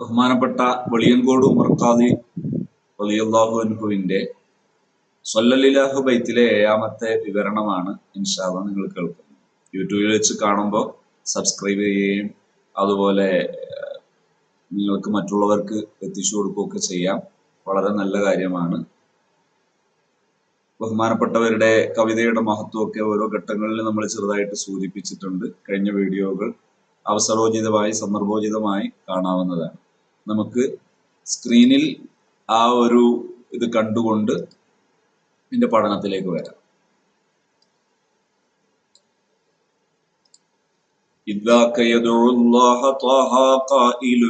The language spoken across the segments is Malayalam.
ബഹുമാനപ്പെട്ട വെളിയൻകോട് ഉമർഖാദി വലിയല്ലാഹു അൻഹുവിന്റെ സൊല്ലലിലാഹു ബൈത്തിലെ ഏഴാമത്തെ വിവരണമാണ് ഇൻഷാല്ല നിങ്ങൾ കേൾക്കുന്നത്. യൂട്യൂബിൽ വെച്ച് കാണുമ്പോൾ സബ്സ്ക്രൈബ് ചെയ്യുകയും അതുപോലെ നിങ്ങൾക്ക് മറ്റുള്ളവർക്ക് എത്തിച്ചു കൊടുക്കുകയൊക്കെ ചെയ്യാം. വളരെ നല്ല കാര്യമാണ്. ബഹുമാനപ്പെട്ടവരുടെ കവിതയുടെ മഹത്വമൊക്കെ ഓരോ ഘട്ടങ്ങളിൽ നമ്മൾ ചെറുതായിട്ട് സൂചിപ്പിച്ചിട്ടുണ്ട്. കഴിഞ്ഞ വീഡിയോകൾ അവസരോചിതമായി സന്ദർഭോചിതമായി കാണാവുന്നതാണ്. നമുക്ക് സ്ക്രീനിൽ ആ ഒരു ഇത് കണ്ടുകൊണ്ട് ഇതിന്റെ പഠനത്തിലേക്ക് വരാം إذاك يدعو الله طه قائل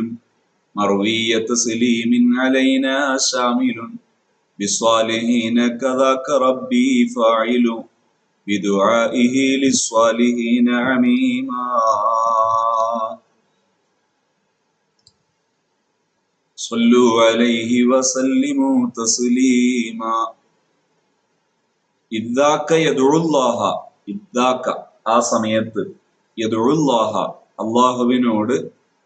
مروية سليم علينا شامل بالصالحين كذاك ربي فاعل بدعائه للصالحين عميما صلوا عليه وسلموا تسليما ഇദ്ദാക്ക യദുള്ളാഹ ഇദ്ദാക്ക ആ സമയത്ത് യദുള്ളാഹ അള്ളാഹുവിനോട്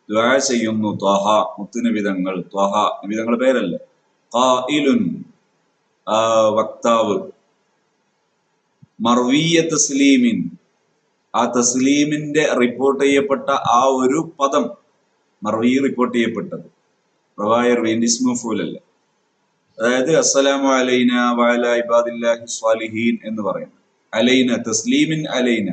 ദ്വാ ചെയ്യുന്നു ത്വഹ മുത്തുനിബിതങ്ങൾ ത്വഹ നിബിതങ്ങൾ പേരല്ലേ ഖായിലുൻ ആ വക്താവ് മർവീയ തസ്ലീമിൻ ആ തസ്ലീമിന്റെ റിപ്പോർട്ട് ചെയ്യപ്പെട്ട ആ ഒരു പദം മർവീ റിപ്പോർട്ട് ചെയ്യപ്പെട്ടത് പ്രവായർ വേണ്ടിസ്മഫൂലല്ലേ അതായത് അസ്സലാമു അലൈന വഅല ഇബാദില്ലാഹി സ്വാലിഹീൻ എന്ന് പറയുന്നത്. അലൈന തസ്ലീമിൻ അലൈന.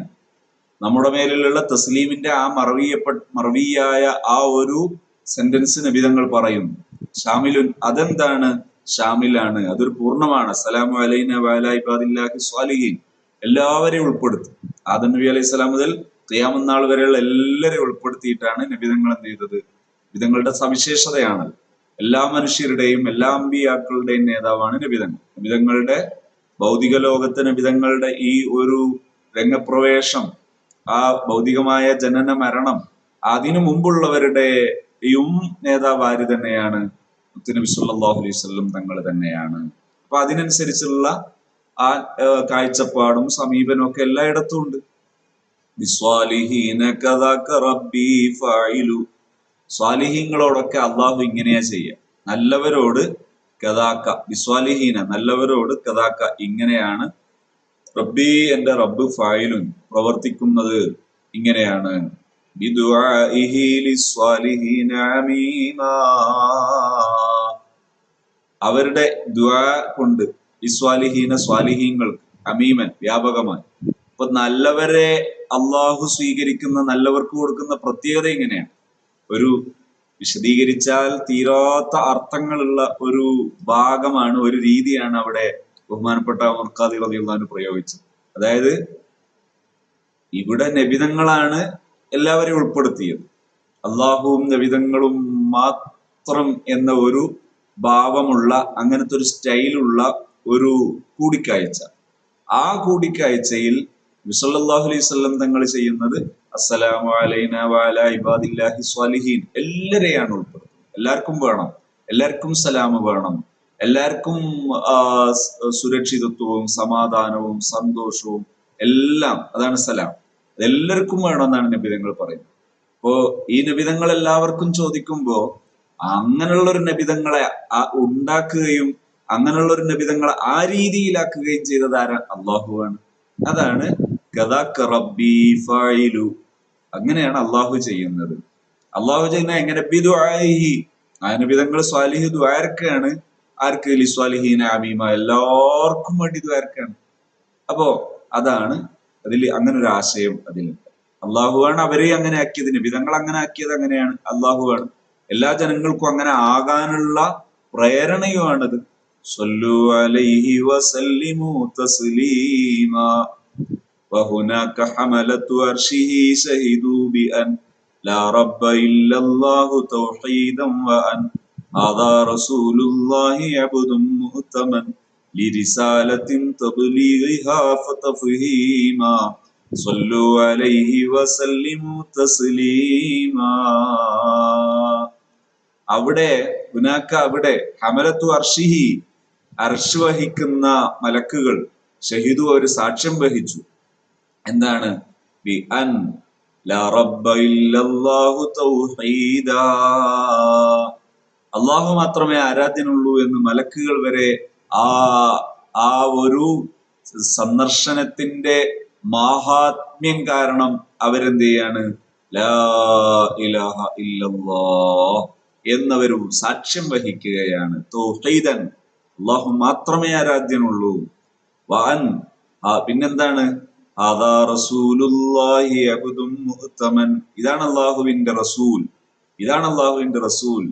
നമ്മുടെ മേലിലുള്ള തസ്ലീമിന്റെ ആ മറവിയപ്പെട്ട മറവിയായ ആ ഒരു സെന്റൻസ് നബിതങ്ങൾ പറയുന്നു. ഷാമിലുൻ അതെന്താണ്? ഷാമിലാണ്. അതൊരു പൂർണമാണ്. അസ്സലാമു അലൈന വഅല ഇബാദില്ലാഹി സ്വാലിഹീൻ. എല്ലാവരെയും ഉൾപ്പെടുത്തും. ആദം നബി അലൈഹി സ്വലാം മുതൽ ഖിയാമത്ത് നാൾ വരെയുള്ള എല്ലാവരെയും ഉൾപ്പെടുത്തിയിട്ടാണ് നബിതങ്ങൾ എന്ത് ചെയ്തത്? നബിതങ്ങളുടെ സവിശേഷതയാണ്. എല്ലാ മനുഷ്യരുടെയും എല്ലാ അമ്പിയാക്കളുടെയും നേതാവാണ് നബിതങ്ങൾ നബിതങ്ങളുടെ ഭൗതിക ലോകത്തെ നബിതങ്ങളുടെ ഈ ഒരു രംഗപ്രവേശം ആ ഭൗതികമായ ജനന മരണം അതിനു മുമ്പുള്ളവരുടെയും നേതാവ് ആര് തന്നെയാണ്? മുത്തുനബി സല്ലല്ലാഹു അലൈഹി വസല്ലം തങ്ങൾ തന്നെയാണ്. അപ്പൊ അതിനനുസരിച്ചുള്ള ആ കാഴ്ചപ്പാടും സമീപനവും ഒക്കെ എല്ലായിടത്തും ഉണ്ട്. സ്വാലിഹീങ്ങളോടൊക്കെ അള്ളാഹു ഇങ്ങനെയാ ചെയ്യുക നല്ലവരോട് കഥാക്ക. വിസ്വാലിഹീന നല്ലവരോട് കഥാക്ക. ഇങ്ങനെയാണ് റബ്ബി എന്റെ റബ്ബ് ഫായിലും പ്രവർത്തിക്കുന്നത്. ഇങ്ങനെയാണ്. അവരുടെ ദ്വാ കൊണ്ട് ഇസ്വാലിഹീന സ്വാലിഹീങ്ങൾക്ക് അമീമൻ വ്യാപകമായി. അപ്പൊ നല്ലവരെ അള്ളാഹു സ്വീകരിക്കുന്ന നല്ലവർക്ക് കൊടുക്കുന്ന പ്രത്യേകത ഇങ്ങനെയാണ്. ഒരു വിശദീകരിച്ചാൽ തീരാത്ത അർത്ഥങ്ങളുള്ള ഒരു ഭാഗമാണ് ഒരു രീതിയാണ് അവിടെ ബഹുമാനപ്പെട്ട മുർഖാദി റളിയല്ലാഹു പ്രയോഗിച്ചത്. അതായത് ഇവിടെ നബിതങ്ങളാണ് എല്ലാവരെയും ഉൾപ്പെടുത്തിയത്. അള്ളാഹുവും നബിതങ്ങളും മാത്രം എന്ന ഒരു ഭാവമുള്ള അങ്ങനത്തെ ഒരു സ്റ്റൈലുള്ള ഒരു കൂടിക്കാഴ്ച. ആ കൂടിക്കാഴ്ചയിൽ വിസല്ലാഹു അലൈഹി തങ്ങൾ ചെയ്യുന്നത് അസ്സലാമു അലൈന ഇബാദില്ലാഹി സ്വാലിഹീൻ. എല്ലാരെയാണ് ഉൾപ്പെടുത്തുന്നത്. എല്ലാവർക്കും വേണം. എല്ലാവർക്കും സലാമ് വേണം. എല്ലാവർക്കും സുരക്ഷിതത്വവും സമാധാനവും സന്തോഷവും എല്ലാം അതാണ് സലാം. എല്ലാവർക്കും വേണമെന്നാണ് നബിതങ്ങൾ പറയുന്നത്. അപ്പോ ഈ നബിതങ്ങൾ എല്ലാവർക്കും ചോദിക്കുമ്പോ അങ്ങനെയുള്ള ഒരു നബിതങ്ങളെ ഉണ്ടാക്കുകയും അങ്ങനെയുള്ള ഒരു നബിതങ്ങളെ ആ രീതിയിലാക്കുകയും ചെയ്തത് ആരാ? അള്ളാഹുവാണ് അതാണ് ഫായിലു. അങ്ങനെയാണ് അള്ളാഹു ചെയ്യുന്നത്. അള്ളാഹു ചെയ്യുന്ന എങ്ങനെ? ബിദുആഹി സ്വാലിഹി ദ്വാരക്കാണ് ആർക്ക് ലിസ്വാലിഹീന അമീമ? എല്ലാവർക്കും വേണ്ടി ദ്വാരക്കാണ് അപ്പോ അതാണ് അതിൽ അങ്ങനെ ഒരു ആശയം അതിലുണ്ട് അള്ളാഹുവാണ് അവരെ അങ്ങനെ ആക്കിയത്. നബിതങ്ങൾ അങ്ങനെ ആക്കിയത് അങ്ങനെയാണ്. അള്ളാഹുവാണ് എല്ലാ ജനങ്ങൾക്കും അങ്ങനെ ആകാനുള്ള പ്രേരണയുമാണത്. സൊല്ലു അലൈഹി വസല്ലിമു തസ്ലീമാ. وهناك حملة عرشه شهدوا بأن لا رب إلا الله توحيدا وأن هذا رسول الله عبد مؤتمن لرسالة تبليغها فتفهيما صلوا عليه وسلموا تسليما അവിടെ ഹുനാക്ക അവിടെ ഹമലത്തു അർഷിഹി അർഷ് വഹിക്കുന്ന മലക്കുകൾ ഷഹീദു അവർ സാക്ഷ്യം വഹിച്ചു എന്താണ്? ബി അൻ അള്ളാഹു മാത്രമേ ആരാധ്യനുള്ളൂ എന്ന് മലക്കുകൾ വരെ ആ ആ ഒരു സന്ദർശനത്തിന്റെ മാഹാത്മ്യം കാരണം അവരെന്ത് ചെയ്യാണ്? എന്നവരും സാക്ഷ്യം വഹിക്കുകയാണ്. അള്ളാഹു മാത്രമേ ആരാധ്യനുള്ളൂ. വാൻ പിന്നെന്താണ്? ഇതാണ് അള്ളാഹുവിന്റെ റസൂൽ. ഇതാണ് അള്ളാഹുവിന്റെ റസൂൽ.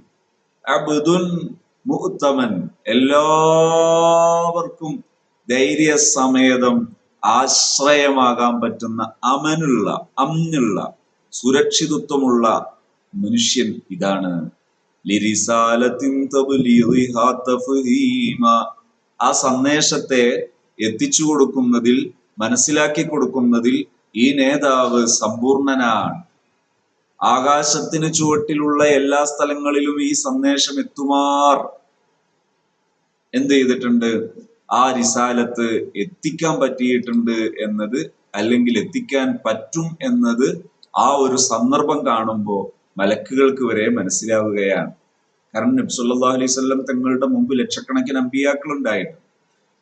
അബ്ദുൻ മുഹത്തമൻ. എല്ലാവർക്കും ധൈര്യസമേതം ആശ്രയമാകാൻ പറ്റുന്ന അമനുള്ള അമ്നുള്ള സുരക്ഷിതത്വമുള്ള മനുഷ്യൻ ഇതാണ്. ആ സന്ദേശത്തെ എത്തിച്ചു കൊടുക്കുന്നതിൽ മനസ്സിലാക്കി കൊടുക്കുന്നതിൽ ഈ നേതാവ് സമ്പൂർണനാണ്. ആകാശത്തിന് ചുവട്ടിലുള്ള എല്ലാ സ്ഥലങ്ങളിലും ഈ സന്ദേശം എത്തുമാർ. എന്ത് ചെയ്തിട്ടുണ്ട്? ആ റിസാലത്ത് എത്തിക്കാൻ പറ്റിയിട്ടുണ്ട് എന്നത് അല്ലെങ്കിൽ എത്തിക്കാൻ പറ്റും എന്നത് ആ ഒരു സന്ദർഭം കാണുമ്പോൾ മലക്കുകൾക്ക് വരെ മനസ്സിലാവുകയാണ്. കാരണം നബ്സുല്ലാ അലൈഹി സ്വല്ലം തങ്ങളുടെ മുമ്പ് ലക്ഷക്കണക്കിന് അമ്പിയാക്കൾ ഉണ്ടായിട്ട്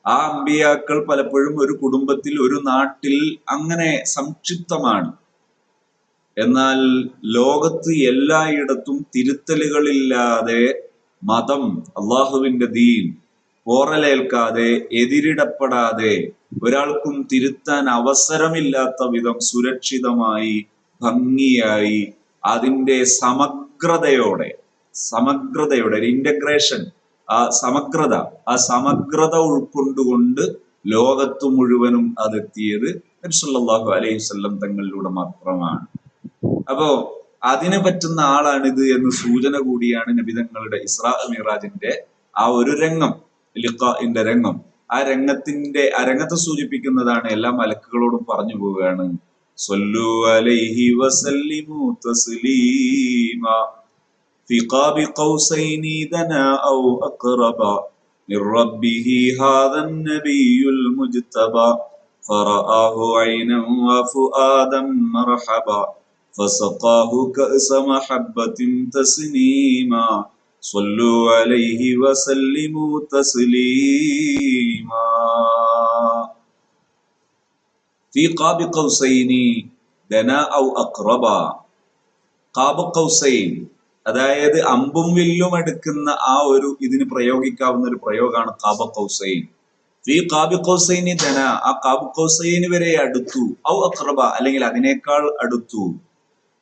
ആ അമ്പിയാക്കൾ പലപ്പോഴും ഒരു കുടുംബത്തിൽ ഒരു നാട്ടിൽ അങ്ങനെ സംക്ഷിപ്തമാണ്. എന്നാൽ ലോകത്ത് എല്ലായിടത്തും തിരുത്തലുകളില്ലാതെ മതം അള്ളാഹുവിന്റെ ദീൻ പോറലേൽക്കാതെ എതിരിടപ്പെടാതെ ഒരാൾക്കും തിരുത്താൻ അവസരമില്ലാത്ത വിധം സുരക്ഷിതമായി ഭംഗിയായി അതിന്റെ സമഗ്രതയോടെ സമഗ്രതയോടെ ഒരു ഇന്റഗ്രേഷൻ ആ സമഗ്രത ആ സമഗ്രത ഉൾക്കൊണ്ടുകൊണ്ട് ലോകത്ത് മുഴുവനും അതെത്തിയത് നബ്സല്ലാഹു അലൈഹി വസല്ലം തങ്ങളിലൂടെ മാത്രമാണ്. അപ്പോ അതിനെ പറ്റുന്ന ആളാണിത് എന്ന് സൂചന കൂടിയാണ് നബിതങ്ങളുടെ ഇസ്രാ മിറാജിന്റെ ആ ഒരു രംഗം ലിഖാഇന്റെ രംഗം. ആ രംഗത്തിന്റെ ആ രംഗത്തെ സൂചിപ്പിക്കുന്നതാണ് എല്ലാ മലക്കുകളോടും പറഞ്ഞു പോവുകയാണ്. സൊല്ലു അലൈഹി വസല്ലിമു തസ്ലീമാ في قاب قوسين دنا أو أقربا من ربه هذا النبي المجتبى. فرآه عينا وفؤادا مرحبا. فسقاه كأس محبة تسنيما صلوا عليه وسلموا تسليما. في قاب قوسين دنا أو أقربا. قاب قوسين അതായത് അമ്പും വില്ലും എടുക്കുന്ന ആ ഒരു ഇതിന് പ്രയോഗിക്കാവുന്ന ഒരു പ്രയോഗമാണ് കാബ കൗസൈൻ ഈ കാബി കൗസൈനി ധന ആ കാബ് കൗസൈന് വരെ അടുത്തു. ഔ അക്രബ അല്ലെങ്കിൽ അതിനേക്കാൾ അടുത്തു.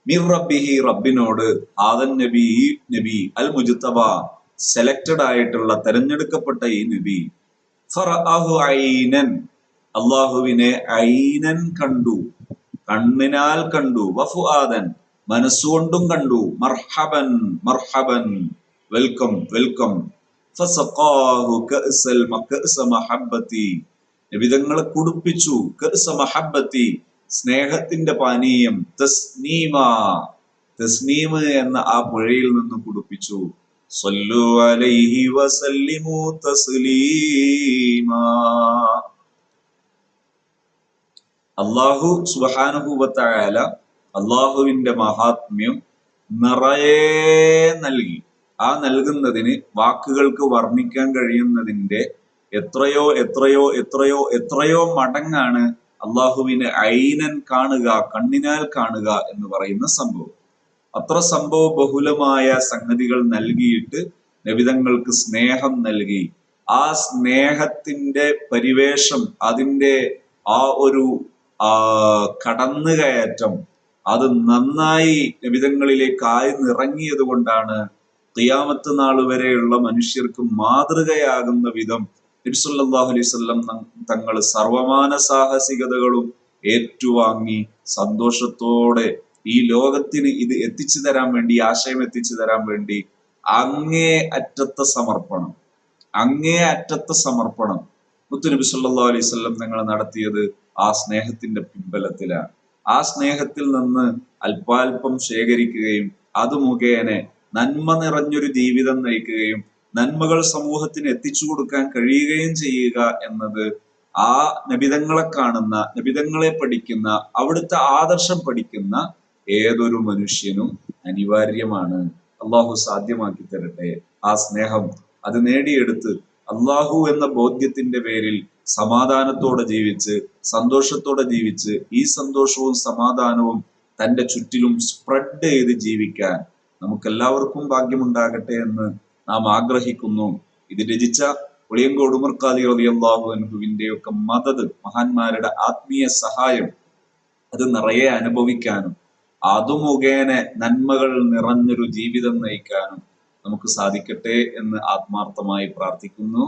മിർ റബ്ബിഹി റബ്ബിനോട് ആദൻ നബി ഈ നബി അൽ മുജുത്തബ സെലക്റ്റഡ് ആയിട്ടുള്ള തെരഞ്ഞെടുക്കപ്പെട്ട ഈ നബി. ഐനൻ അള്ളാഹുവിനെ ഐനൻ കണ്ടു. കണ്ണിനാൽ കണ്ടു. വഫു ആദൻ മനസ്സുകൊണ്ടും കണ്ടു. മർഹബൻ മർഹബൻ. Welcome welcome. വിധങ്ങളെ കുടിപ്പിച്ചു. കഅസ മഹബ്ബതി സ്നേഹത്തിന്റെ പാനീയം. തസ്നീമ. തസ്നീമ എന്ന ആ പുഴയിൽ നിന്ന് കുടിപ്പിച്ചു. സല്ലു അലൈഹി വസല്ലിമു തസ്ലീമാ. അള്ളാഹു സുബ്ഹാനഹു വതആല അള്ളാഹുവിന്റെ മഹാത്മ്യം നിറയെ നൽകി. ആ നൽകുന്നതിന് വാക്കുകൾക്ക് വർണിക്കാൻ കഴിയുന്നതിന്റെ എത്രയോ എത്രയോ എത്രയോ എത്രയോ മടങ്ങാണ് അള്ളാഹുവിനെ ഐനൻ കാണുക കണ്ണിനാൽ കാണുക എന്ന് പറയുന്ന സംഭവം. അത്ര സംഭവ ബഹുലമായ സംഗതികൾ നൽകിയിട്ട് നബിതങ്ങൾക്ക് സ്നേഹം നൽകി. ആ സ്നേഹത്തിന്റെ പരിവേഷം അതിന്റെ ആ ഒരു കടന്നുകയറ്റം അത് നന്നായി നബിതങ്ങളിലേക്ക് ആഴ്ന്നിറങ്ങിയത് കൊണ്ടാണ് തിയാമത്ത് നാൾ വരെയുള്ള മനുഷ്യർക്ക് മാതൃകയാകുന്ന വിധം നബിസുല്ലാഹു അലൈഹി വസല്ലം തങ്ങൾ സർവമാന സാഹസികതകളും ഏറ്റുവാങ്ങി സന്തോഷത്തോടെ ഈ ലോകത്തിന് ഇത് എത്തിച്ചു തരാൻ വേണ്ടി ആശയം എത്തിച്ചു തരാൻ വേണ്ടി അങ്ങേ അറ്റത്തെ സമർപ്പണം. അങ്ങേ അറ്റത്തെ സമർപ്പണം. മുത്തുനബി സല്ലല്ലാഹു അലൈഹി അലൈവല്ലം തങ്ങൾ നടത്തിയത് ആ സ്നേഹത്തിന്റെ പിൻബലത്തിലാണ്. ആ സ്നേഹത്തിൽ നിന്ന് അല്പാൽപം ശേഖരിക്കുകയും അത് മുഖേന നന്മ നിറഞ്ഞൊരു ജീവിതം നയിക്കുകയും നന്മകൾ സമൂഹത്തിന് എത്തിച്ചു കൊടുക്കാൻ കഴിയുകയും ചെയ്യുക എന്നത് ആ നബിതങ്ങളെ കാണുന്ന നബിതങ്ങളെ പഠിക്കുന്ന അവിടുത്തെ ആദർശം പഠിക്കുന്ന ഏതൊരു മനുഷ്യനും അനിവാര്യമാണ്. അള്ളാഹു സാധ്യമാക്കി തരട്ടെ. ആ സ്നേഹം അത് നേടിയെടുത്ത് അള്ളാഹു എന്ന ബോധ്യത്തിന്റെ പേരിൽ സമാധാനത്തോടെ ജീവിച്ച് സന്തോഷത്തോടെ ജീവിച്ച് ഈ സന്തോഷവും സമാധാനവും തന്റെ ചുറ്റിലും സ്പ്രെഡ് ചെയ്ത് ജീവിക്കാൻ നമുക്കെല്ലാവർക്കും ഭാഗ്യമുണ്ടാകട്ടെ എന്ന് നാം ആഗ്രഹിക്കുന്നു. ഇത് രചിച്ച ഒളിയങ്കോട് ഉമർക്കാദി റളിയല്ലാഹു അനുഭവിന്റെ ഒക്കെ മദത് മഹാന്മാരുടെ ആത്മീയ സഹായം. അത് നിറയെ അനുഭവിക്കാനും അതു മുഖേന നന്മകൾ നിറഞ്ഞൊരു ജീവിതം നയിക്കാനും നമുക്ക് സാധിക്കട്ടെ എന്ന് ആത്മാർത്ഥമായി പ്രാർത്ഥിക്കുന്നു.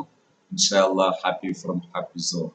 ഇൻഷാല്ല ഹാപ്പി ഫ്രം ഹാപ്പി സോൺ.